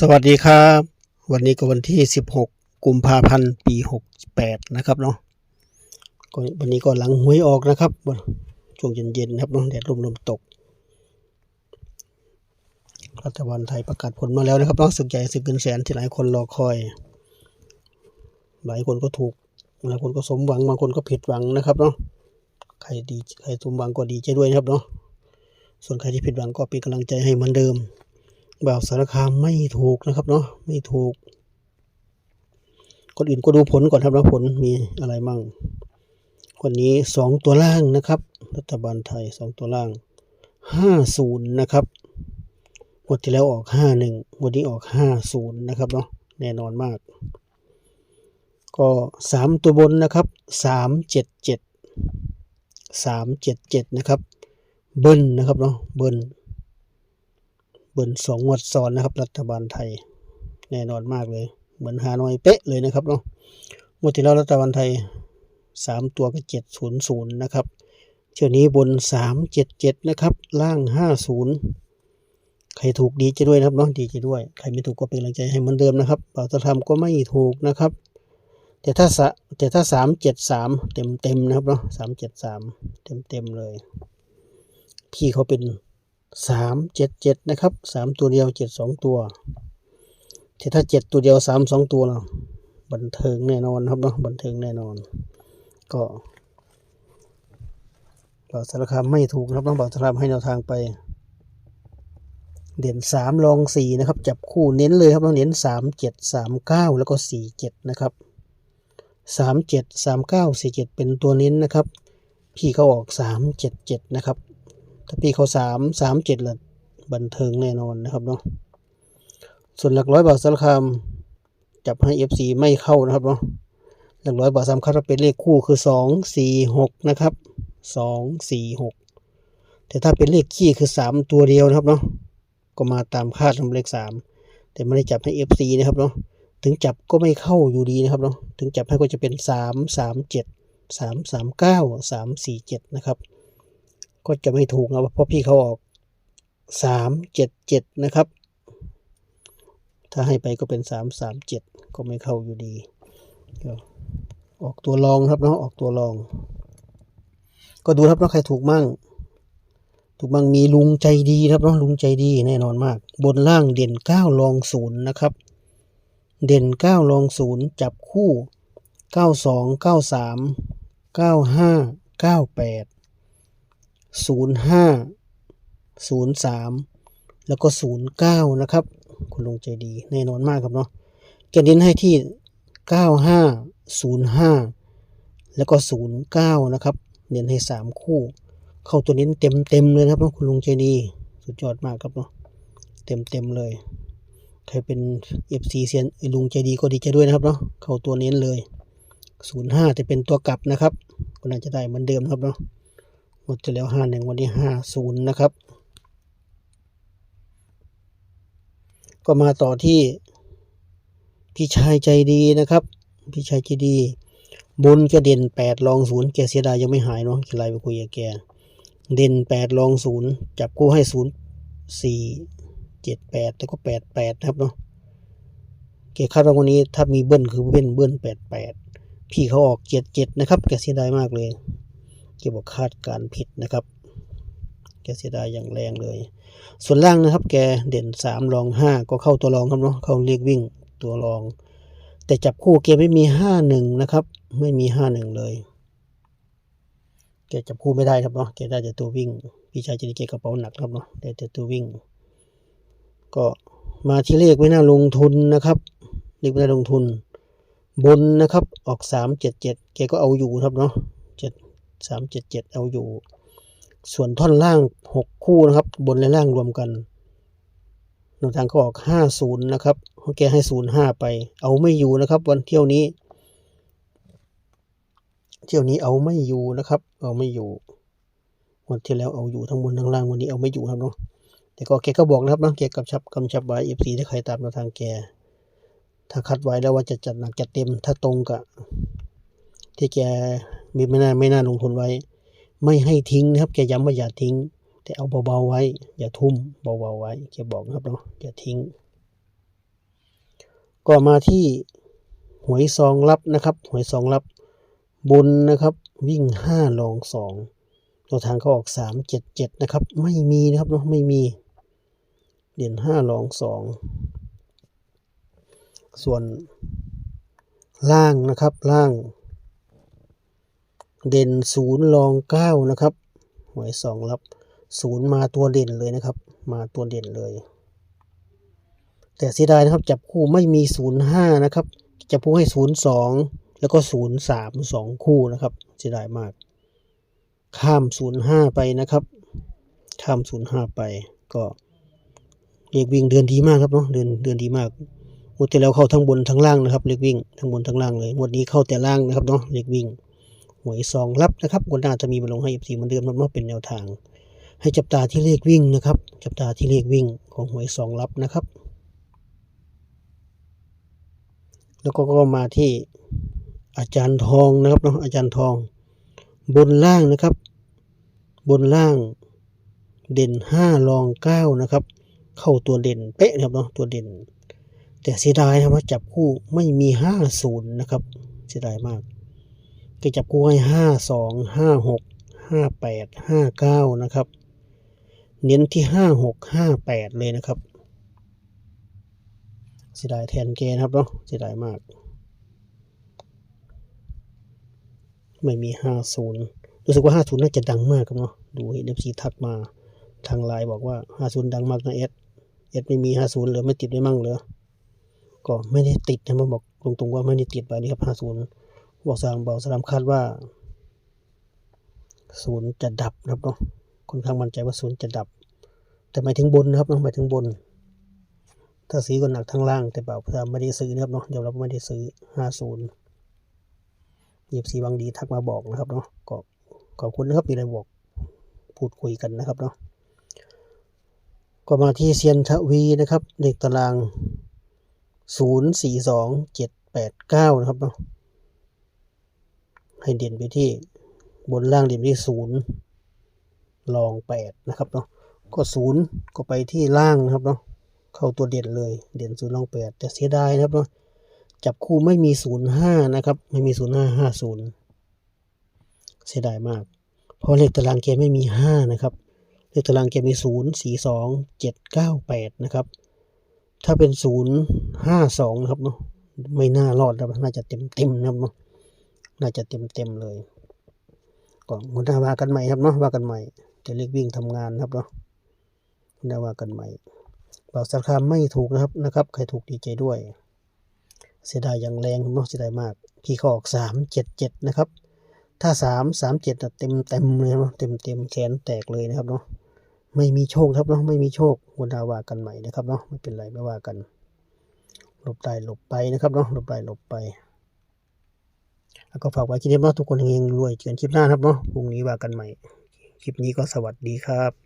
สวัสดีครับ วันนี้ก็วันที่ 16 กุมภาพันธ์ปี 68 นะครับเนาะก็วันนี้ก็หลังหวยออกนะครับ ช่วงเย็นๆนะครับเนาะแดดลมๆตก รัฐบาลไทยประกาศผลมาแล้วนะครับเนาะสึกใหญ่สึกเงินแสนที่หลายคนรอคอย หลายคนก็ถูกหลายคนก็สมหวังบางคนก็ผิดหวังนะครับเนาะใครดีใครสมหวังก็ดีใจด้วยนะครับเนาะส่วนใครที่ผิดหวังก็เป็นกำลังใจให้เหมือนเดิม บ่าวสารคามไม่ถูกนะครับเนาะไม่ถูกคนอื่นก็ดูผลก่อนครับว่าผลมีอะไรมั่งวันนี้สองตัวล่างนะครับ รัฐบาลไทยสองตัวล่างห้าศูนย์นะครับงวดที่แล้วออกห้าหนึ่งวันนี้ออกห้าศูนย์นะครับเนาะแน่นอนมาก ก็สามตัวบนนะครับสามเจ็ดเจ็ดสามเจ็ดเจ็ดนะครับ เบิ้ลนะครับเนาะเบิ้ล เบิร์นสองงวดซ้อนนะครับ รัฐบาลไทย แน่นอนมากเลย เหมือนฮานอยเป๊ะเลยนะครับเนาะงวดที่แล้วรัฐบาลไทยสามตัวก็เจ็ดศูนย์ศูนย์นะครับเที่ยวนี้บนสามเจ็ดเจ็ดนะครับ ล่างห้าศูนย์ใครถูกดีใจด้วยนะครับเนาะดีใจด้วย ใครไม่ถูกก็เป็นกำลังใจให้เหมือนเดิมนะครับเป่าตะทำก็ไม่ถูกนะครับ แต่ถ้าสะแต่ถ้าสามเจ็ดสามเต็มเต็มนะครับเนาะสามเจ็ดสามเต็มเต็มเลย พี่เขาเป็น สามเจ็ดเจ็ดนะครับสามตัวเดียวเจ็ดสองตัวแต่ถ้าเจ็ดตัวเดียวสามสองตัวเราบันเทิงแน่นอนครับเนาะบันเทิงแน่นอน ก็บ่าวสารคามไม่ถูกนะครับน้องบ่าวสารคามให้แนวทางไป เด่นสามลองสี่นะครับ จับคู่เน้นเลยครับต้องเน้นสามเจ็ดสามเก้าแล้วก็สี่เจ็ดนะครับสามเจ็ดสามเก้าสี่เจ็ดเป็นตัวเน้นนะครับ พี่เขาออกสามเจ็ดเจ็ดนะครับ ถ้าพี่เขาสามสามเจ็ดละบันเทิงแน่นอนนะครับเนาะส่วนหลักร้อยบาทสารคามจับให้เอฟซีไม่เข้านะครับเนาะหลักร้อยบาทสามคัดเป็นเลขคู่คือสองสี่หกนะครับสองสี่หกแต่ถ้าเป็นเลขขี้คือสามตัวเดียวนะครับเนาะก็มาตามคาดทำเลขสามแต่ไม่ได้จับให้เอฟซีนะครับเนาะถึงจับก็ไม่เข้าอยู่ดีนะครับเนาะถึงจับให้ก็จะเป็นสามสามเจ็ดสามสามเก้าสามสี่เจ็ดนะครับ ก็จะไม่ถูกนะเพราะพี่เขาออกสามเจ็ดเจ็ดนะครับ ถ้าให้ไปก็เป็นสามสามเจ็ดก็ไม่เข้าอยู่ดีก็ออกตัวรองครับเนาะออกตัวรอง ก็ดูครับว่าใครถูกมั่ง ถูกมั่งมีลุงใจดีครับเนาะลุงใจดีแน่นอนมาก บนล่างเด่นเก้ารองศูนย์นะครับ เด่นเก้ารองศูนย์จับคู่เก้าสองเก้าสามเก้าห้าเก้าแปด ศูนย์ห้าศูนย์สามแล้วก็ศูนย์เก้านะครับ คุณลุงใจดีแน่นอนมากครับเนาะแกเน้นให้ที่เก้าห้าศูนย์ห้าแล้วก็ศูนย์เก้านะครับ เน้นให้สามคู่ เข้าตัวเน้นเต็มเต็มเลยนะครับเนาะคุณลุงใจดี สุดยอดมากครับเนาะเต็มเต็มเลย ใครเป็นเอฟซีเซียนไอลุงใจดีก็ดีใจด้วยนะครับเนาะเข้าตัวเน้นเลยศูนย์ห้าจะเป็นตัวกลับนะครับ ก็น่าจะได้เหมือนเดิมนะครับเนาะ หมดจะแล้วห้าหนึ่งวันนี้ห้าศูนย์นะครับ ก็มาต่อที่ พี่ชายใจดีนะครับ พี่ชายใจดี บนก็เด่นแปดรองศูนย์แกเสียดายยังไม่หายเนาะจะไลไปคุยกับแก เด่นแปดรองศูนย์จับกู้ให้ศูนย์สี่เจ็ดแปดแล้วก็แปดแปดนะครับเนาะแกคาดว่าวันนี้ถ้ามีเบิ้ลคือเบิ้ลเบิ้ลแปดแปดพี่เขาออกเจ็ดเจ็ดนะครับแกเสียดายมากเลย แกบอกคาดการผิดนะครับแกเสียดายอย่างแรงเลย ส่วนล่างนะครับ แกเด่นสามรองห้าก็เข้าตัวรองครับเนาะเข้าเรียกวิ่งตัวรอง แต่จับคู่แกไม่มีห้าหนึ่งนะครับ ไม่มีห้าหนึ่งเลย แกจับคู่ไม่ได้ครับเนาะแกได้แต่ตัววิ่ง พี่ชายจะได้เกกระเป๋าหนักครับเนาะได้แต่ตัววิ่ง ก็มาที่เลขไม่น่าลงทุนนะครับเลขไม่น่าลงทุน บนนะครับออกสามเจ็ดเจ็ดแกก็เอาอยู่ครับเนาะ เจ็ดสามเจ็ดเจ็ดเอาอยู่ ส่วนท่อนล่างหกคู่นะครับ บนและล่างรวมกันแนวทางก็ออกห้าศูนย์นะครับเขาแกให้ศูนย์ห้าไป เอาไม่อยู่นะครับ วันเที่ยวนี้ เที่ยวนี้เอาไม่อยู่นะครับ เอาไม่อยู่ วันที่แล้วเอาอยู่ทั้งบนทั้งล่างวันนี้เอาไม่อยู่ครับเนาะแต่ก็แกก็บอกนะครับนะแกกำชับกำชับไว้เอฟซีถ้าใครตามแนวทางแก ถ้าคัดไว้แล้วว่าจะจัดหนักจัดเต็มถ้าตรงกับที่แก มีไม่น่าไม่น่าลงทุนไว้ ไม่ให้ทิ้งนะครับ แกย้ำว่าอย่าทิ้ง แต่เอาเบาๆไว้ อย่าทุ่มเบาๆไว้แกบอกนะครับเนาะอย่าทิ้ง ก็มาที่หวยซองลับนะครับหวยซองลับบนนะครับ วิ่งห้าลองสองตัวทางเขาออกสามเจ็ดเจ็ดนะครับ ไม่มีนะครับเนาะไม่มีเด่นห้าลองสองส่วนล่างนะครับล่าง เด่นศูนย์ลองเก้านะครับหวยสองรับศูนย์มาตัวเด่นเลยนะครับ มาตัวเด่นเลย แต่เสียดายนะครับ จับคู่ไม่มีศูนย์ห้านะครับจับคู่ให้ศูนย์สองแล้วก็ศูนย์สามสองคู่นะครับเสียดายมาก ข้ามศูนย์ห้าไปนะครับ ข้ามศูนย์ห้าไปก็เรียกวิ่งเดือนดีมากครับเนาะเดือนเดือนดีมากงวดที่แล้วเข้าทั้งบนทั้งล่างนะครับเรียกวิ่งทั้งบนทั้งล่างเลยงวดนี้เข้าแต่ล่างนะครับเนาะเรียกวิ่ง หวยซองรับนะครับงวดหน้าจะมีมาลงให้ FC เหมือนเดิมนะว่าเป็นแนวทาง ให้จับตาที่เลขวิ่งนะครับ จับตาที่เลขวิ่งของหวยซองรับนะครับ แล้วก็ก็มาที่อาจารย์ทองนะครับเนาะอาจารย์ทอง บนล่างนะครับ บนล่างเด่นห้ารองเก้านะครับ เข้าตัวเด่นเป๊ะนะครับเนาะตัวเด่น แต่เสียดายนะครับว่าจับคู่ไม่มีห้าศูนย์นะครับ เสียดายมาก ก็จับคู่ให้ห้าสองห้าหกห้าแปดห้าเก้านะครับ เน้นที่ห้าหกห้าแปดเลยนะครับเสียดายแทนเกนะครับเนาะเสียดายมาก ไม่มีห้าศูนย์รู้สึกว่าห้าศูนย์น่าจะดังมากครับเนาะดูเอฟซีทักมาทางไลน์บอกว่าห้าศูนย์ดังมากนะเอสเอสไม่มีห้าศูนย์เหลือไม่ติดได้มั่งเหรอก็ไม่ได้ติดนะมาบอกตรงๆว่าไม่ได้ติดไปนี่ครับห้าศูนย์ บอกสามบอกสามคาดว่าศูนย์จะดับนะครับเนาะค่อนข้างมั่นใจว่าศูนย์จะดับ แต่หมายถึงบนนะครับเนาะหมายถึงบน ถ้าซื้อก็หนักทั้งล่างแต่เปล่าไม่ได้ซื้อนะครับเนาะเดี๋ยวเราไม่ได้ซื้อห้าศูนย์หยีบสีบางดีทักมาบอกนะครับเนาะก็ขอบคุณนะครับมีอะไรบอกพูดคุยกันนะครับเนาะก็มาที่เซียนทวีนะครับเลขตารางศูนย์สี่สองเจ็ดแปดเก้านะครับเนาะ ให้เด่นไปที่บนล่างเด่นที่ศูนย์ลองแปดนะครับเนาะก็ศูนย์ก็ไปที่ล่างนะครับเนาะเข้าตัวเด่นเลยเด่นศูนย์ลองแปดแต่เสียดายนะครับเนาะจับคู่ไม่มีศูนย์ห้านะครับ ไม่มีศูนย์ห้าห้าศูนย์เสียดายมาก เพราะเลขตารางเกมไม่มีห้านะครับเลขตารางเกมมีศูนย์สี่สองเจ็ดเก้าแปดนะครับถ้าเป็นศูนย์ห้าสองนะครับเนาะไม่น่ารอดนะครับน่าจะเต็มเต็มนะครับเนาะ น่าจะเต็มเต็มเลยก็มุนหน้าว่ากันใหม่ครับเนาะว่ากันใหม่ จะเลขวิ่งทำงานครับเนาะมุนาว่ากันใหม่เป่าสักคำไม่ถูกนะครับนะครับใครถูกดีใจด้วย เสียดายอย่างแรงเนาะเสียดายมากพี่เขาออกสามเจ็ดเจ็ดนะครับ ถ้าสามสามเจ็ดเต็มเต็มเลยเนาะเต็มเต็มแขนแตกเลยนะครับเนาะไม่มีโชคครับเนาะไม่มีโชควันดาว่ากันใหม่นะครับเนาะไม่เป็นไรไม่ว่ากันหลบได้หลบไปนะครับเนาะหลบได้หลบไป แล้วก็ฝากไว้คลิปนี้เนาทุกคนเฮงรวยเจอกันคลิปหน้าครับเนาะพรุ่งนี้ว่ากันใหม่ คลิปนี้ก็สวัสดีครับ